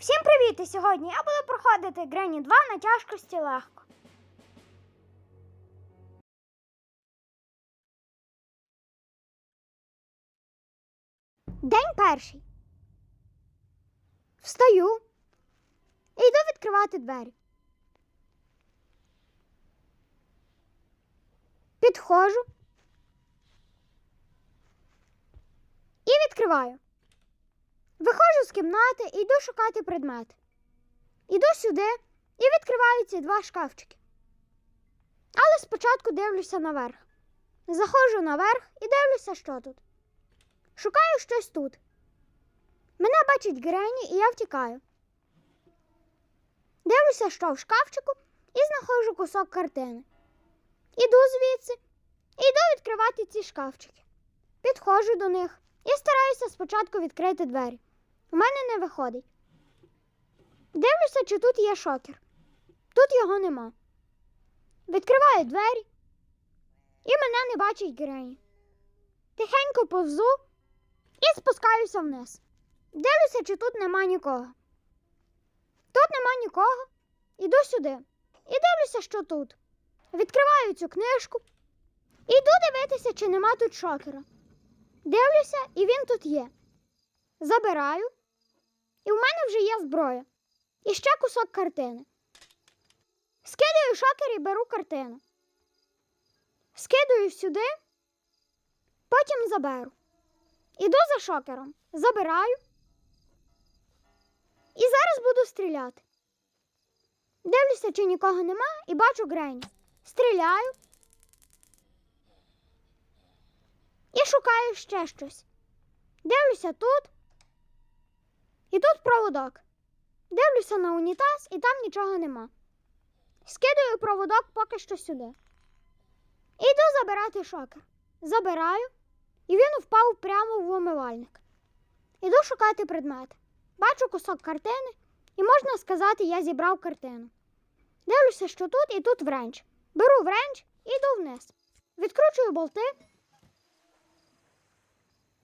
Всім привіт! І сьогодні я буду проходити Грені 2 на тяжкості легко. День перший. Встаю і йду відкривати двері. Підходжу і відкриваю. Виходжу з кімнати і йду шукати предмет. Іду сюди і відкриваю ці два шкафчики. Але спочатку дивлюся наверх. Заходжу наверх і дивлюся, що тут. Шукаю щось тут. Мене бачить Грені, і я втікаю. Дивлюся, що в шкафчику, і знаходжу кусок картини. Іду звідси і йду відкривати ці шкафчики. Підходжу до них і стараюся спочатку відкрити двері. У мене не виходить. Дивлюся, чи тут є шокер. Тут його нема. Відкриваю двері, і мене не бачить Грені. Тихенько повзу і спускаюся вниз. Дивлюся, чи тут нема нікого. Тут нема нікого. Іду сюди. І дивлюся, що тут. Відкриваю цю книжку. Іду дивитися, чи нема тут шокера. Дивлюся, і він тут є. Забираю. І в мене вже є зброя. І ще кусок картини. Скидаю шокер і беру картину. Скидаю сюди, потім заберу. Іду за шокером, забираю. І зараз буду стріляти. Дивлюся, чи нікого нема, і бачу Грені. Стріляю. І шукаю ще щось. Дивлюся тут. І тут проводок. Дивлюся на унітаз, і там нічого нема. Скидаю проводок поки що сюди. Іду забирати шокер. Забираю, і він впав прямо в умивальник. Іду шукати предмет. Бачу кусок картини, і можна сказати, я зібрав картину. Дивлюся, що тут і тут вренч. Беру вренч і йду вниз. Відкручую болти.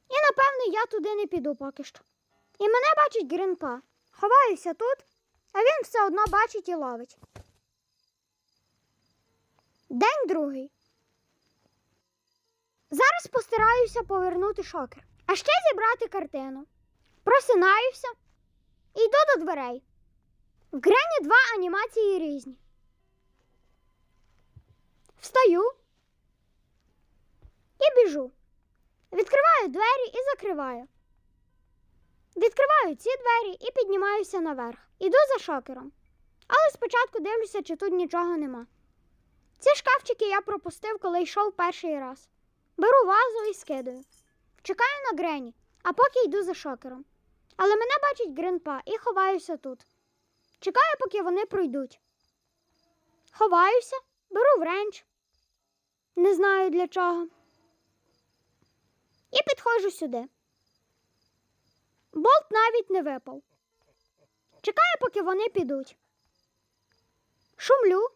І напевне я туди не піду поки що. І мене бачить Гринпа. Ховаюся тут, а він все одно бачить і ловить. День другий. Зараз постараюся повернути шокер, а ще зібрати картину. Просинаюся і йду до дверей. В Грені два анімації різні. Встаю і біжу. Відкриваю двері і закриваю. Відкриваю ці двері і піднімаюся наверх. Іду за шокером. Але спочатку дивлюся, чи тут нічого нема. Ці шкафчики я пропустив, коли йшов перший раз. Беру вазу і скидаю. Чекаю на Грені, а поки йду за шокером. Але мене бачить Гринпа і ховаюся тут. Чекаю, поки вони пройдуть. Ховаюся, беру вренч. Не знаю для чого. І підходжу сюди. Болт навіть не випав. Чекаю, поки вони підуть. Шумлю.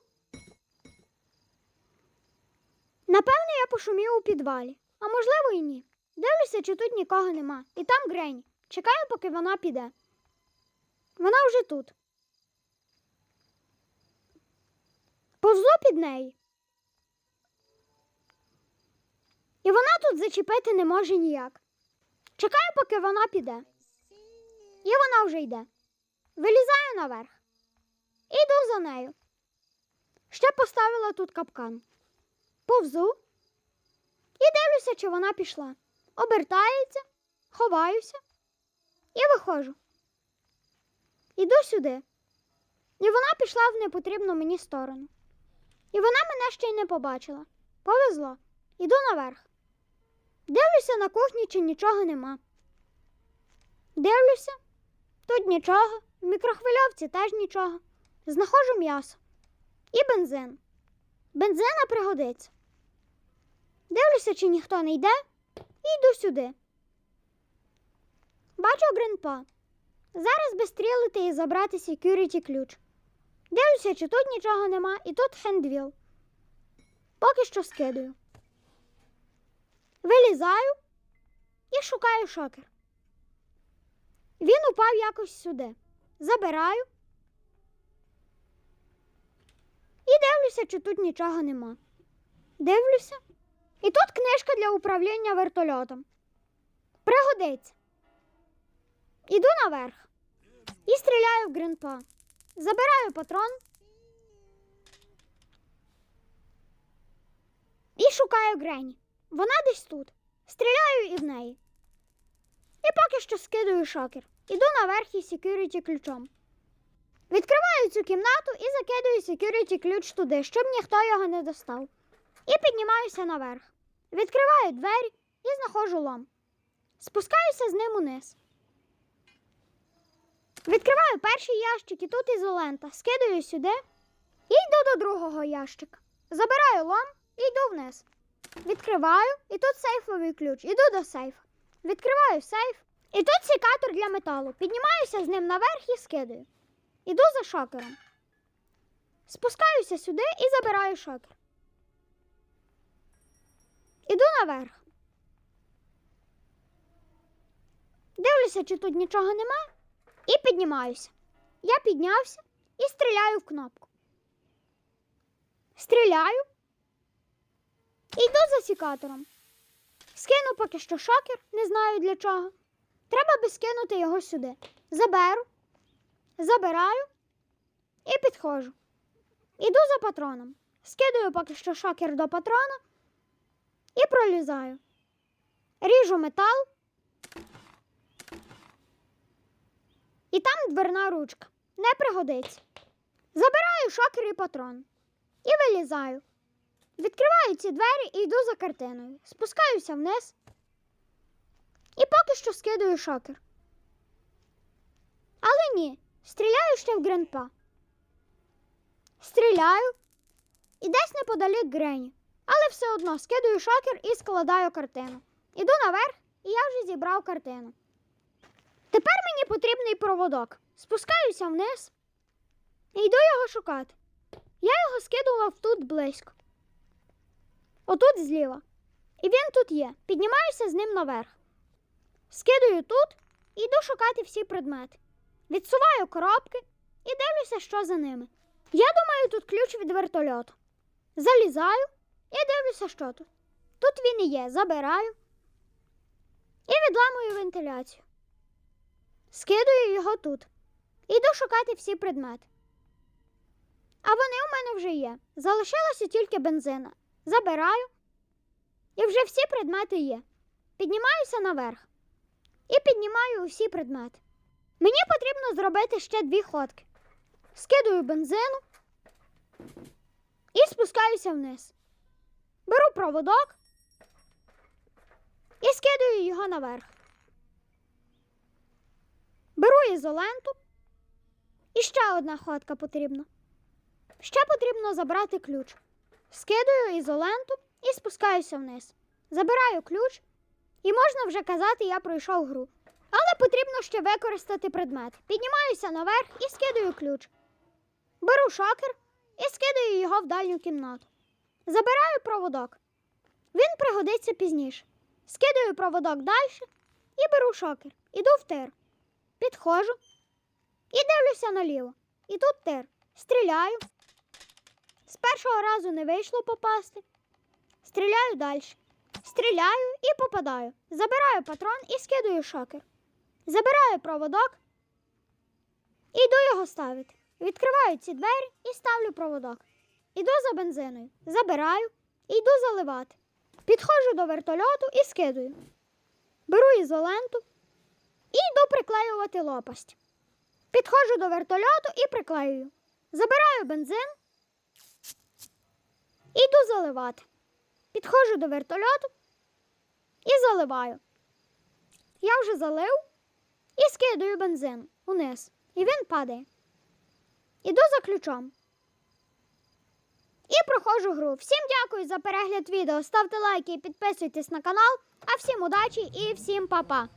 Напевно, я пошумів у підвалі, а можливо і ні. Дивлюся, чи тут нікого нема. І там Грені. Чекаю, поки вона піде. Вона вже тут. Повзу під неї. І вона тут зачепити не може ніяк. Чекаю, поки вона піде. І вона вже йде. Вилізаю наверх. Іду за нею. Ще поставила тут капкан. Повзу і дивлюся, чи вона пішла. Обертається, ховаюся і виходжу. Іду сюди. І вона пішла в непотрібну мені сторону. І вона мене ще й не побачила. Повезло. Іду наверх. Дивлюся на кухні, чи нічого нема. Дивлюся, тут нічого, в мікрохвильовці теж нічого. Знаходжу м'ясо і бензин. Бензина пригодиться. Дивлюся, чи ніхто не йде, і йду сюди. Бачу Гринпа. Зараз би стрілити і забрати security ключ. Дивлюся, чи тут нічого нема, і тут хендвіл. Поки що скидаю. Вилізаю і шукаю шокер. Він упав якось сюди. забираю. І дивлюся, чи тут нічого нема. Дивлюся. І тут книжка для управління вертольотом. Пригодиться. Іду наверх і стріляю в гринпа. Забираю патрон. І шукаю Грені. Вона десь тут. Стріляю і в неї. І поки що скидаю шокер. Іду наверх із секюріті ключом. Відкриваю цю кімнату і закидаю секюріті ключ туди, щоб ніхто його не достав. І піднімаюся наверх. Відкриваю двері і знаходжу лом. Спускаюся з ним униз. Відкриваю перший ящик і тут ізолента. Скидаю сюди і йду до другого ящика. Забираю лом і йду вниз. Відкриваю, і тут сейфовий ключ. Іду до сейфа. Відкриваю сейф. І тут секатор для металу. Піднімаюся з ним наверх і скидаю. Іду за шокером. Спускаюся сюди і забираю шокер. Іду наверх. Дивлюся, чи тут нічого нема, і піднімаюся. Я піднявся і стріляю в кнопку. Стріляю. І йду за секатором. Скину поки що шокер, не знаю для чого. Треба би скинути його сюди. Заберу, забираю і підходжу. Іду за патроном. Скидаю поки що шокер до патрона і пролізаю. Ріжу метал. І там дверна ручка. Не пригодиться. Забираю шокер і патрон. І вилізаю. Відкриваю ці двері і йду за картиною. Спускаюся вниз. І поки що скидаю шокер. Але ні, стріляю ще в Гренпа. Стріляю і десь неподалік Грені. Але все одно скидаю шокер і складаю картину. Іду наверх, і я вже зібрав картину. Тепер мені потрібний проводок. Спускаюся вниз і йду його шукати. Я його скидував тут близько. Отут зліва. І він тут є. Піднімаюся з ним наверх. Скидаю тут і йду шукати всі предмети. Відсуваю коробки і дивлюся, що за ними. Я думаю, тут ключ від вертольоту. Залізаю і дивлюся, що тут. Тут він і є. Забираю і відламую вентиляцію. Скидаю його тут. Іду шукати всі предмети. А вони у мене вже є. Залишилося тільки бензина. Забираю. І вже всі предмети є. Піднімаюся наверх. І піднімаю усі предмети. Мені потрібно зробити ще дві ходки. Скидаю бензину і спускаюся вниз. Беру проводок і скидаю його наверх. Беру ізоленту. І ще одна ходка потрібна. Ще потрібно забрати ключ. Скидаю ізоленту і спускаюся вниз. Забираю ключ, і можна вже казати, я пройшов гру. Але потрібно ще використати предмет. Піднімаюся наверх і скидаю ключ. Беру шокер і скидаю його в дальню кімнату. Забираю проводок. Він пригодиться пізніше. Скидаю проводок далі і беру шокер. Іду в тир. Підходжу і дивлюся наліво. І тут тир. Стріляю. Першого разу не вийшло попасти. Стріляю далі. Стріляю і попадаю. Забираю патрон і скидаю шокер. Забираю проводок і йду його ставити. Відкриваю ці двері і ставлю проводок. Іду за бензиною. Забираю і йду заливати. Підходжу до вертольоту і скидую. Беру ізоленту і йду приклеювати лопасть. Підходжу до вертольоту і приклеюю. Забираю бензин і йду заливати. Підходжу до вертольоту і заливаю. Я вже залив і скидаю бензин униз. І він падає. Іду за ключом. І проходжу гру. Всім дякую за перегляд відео. Ставте лайки і підписуйтесь на канал. А всім удачі і всім па-па!